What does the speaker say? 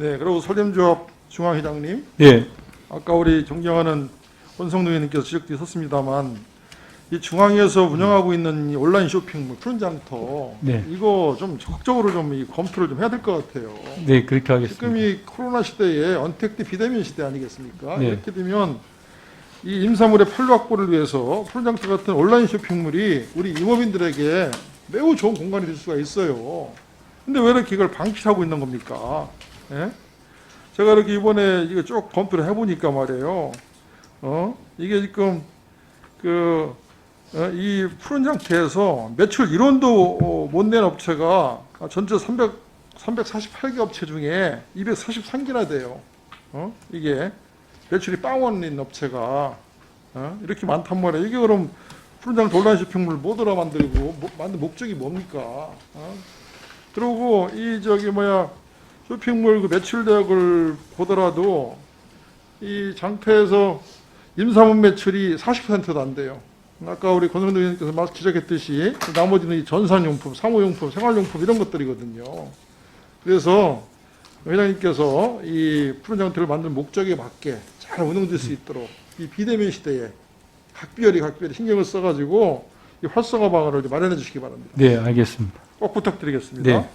네, 그리고 설렘조합 중앙회장님, 예, 아까 우리 존경하는 원성동 의원님께서 지적도 있었습니다만 이 중앙에서 운영하고 있는 이 온라인 쇼핑몰 푸른 장터 네. 이거 좀 적극적으로 좀이 검토를 좀 해야 될 것 같아요. 네 그렇게 하겠습니다. 지금 이 코로나 시대에 언택트 비대면 시대 아니겠습니까? 네. 이렇게 되면 이 임사물의 판로 확보를 위해서 푸른 장터 같은 온라인 쇼핑몰이 우리 임업인들에게 매우 좋은 공간이 될 수가 있어요. 근데 왜 이렇게 이걸 방치하고 있는 겁니까? 예? 제가 이렇게 이번에 이거 쭉 검토를 해보니까 말이에요. 어? 이게 지금 그, 어, 이 푸른 장터에서 매출 1원도 못 낸 업체가 전체 300, 348개 업체 중에 243개나 돼요. 어? 이게 매출이 빵원 인 업체가 어? 이렇게 많단 말이에요. 이게 그럼 푸른 장터 온라인 쇼핑몰 뭐더라 만들고 뭐, 만든 목적이 뭡니까? 어? 그리고 이 저기 뭐야 쇼핑몰 그 매출 대학을 보더라도 이 장터에서 임사문 매출이 40%도 안 돼요. 아까 우리 권성동 의원님께서 말 지적했듯이 나머지는 이 전산용품, 사무용품, 생활용품 이런 것들이거든요. 그래서 회장님께서 이 푸른 장터를 만든 목적에 맞게 잘 운영될 수 있도록 이 비대면 시대에 각별히 각별히 신경을 써가지고 이 활성화 방안을 좀 마련해 주시기 바랍니다. 네 알겠습니다. 꼭 부탁드리겠습니다. 네.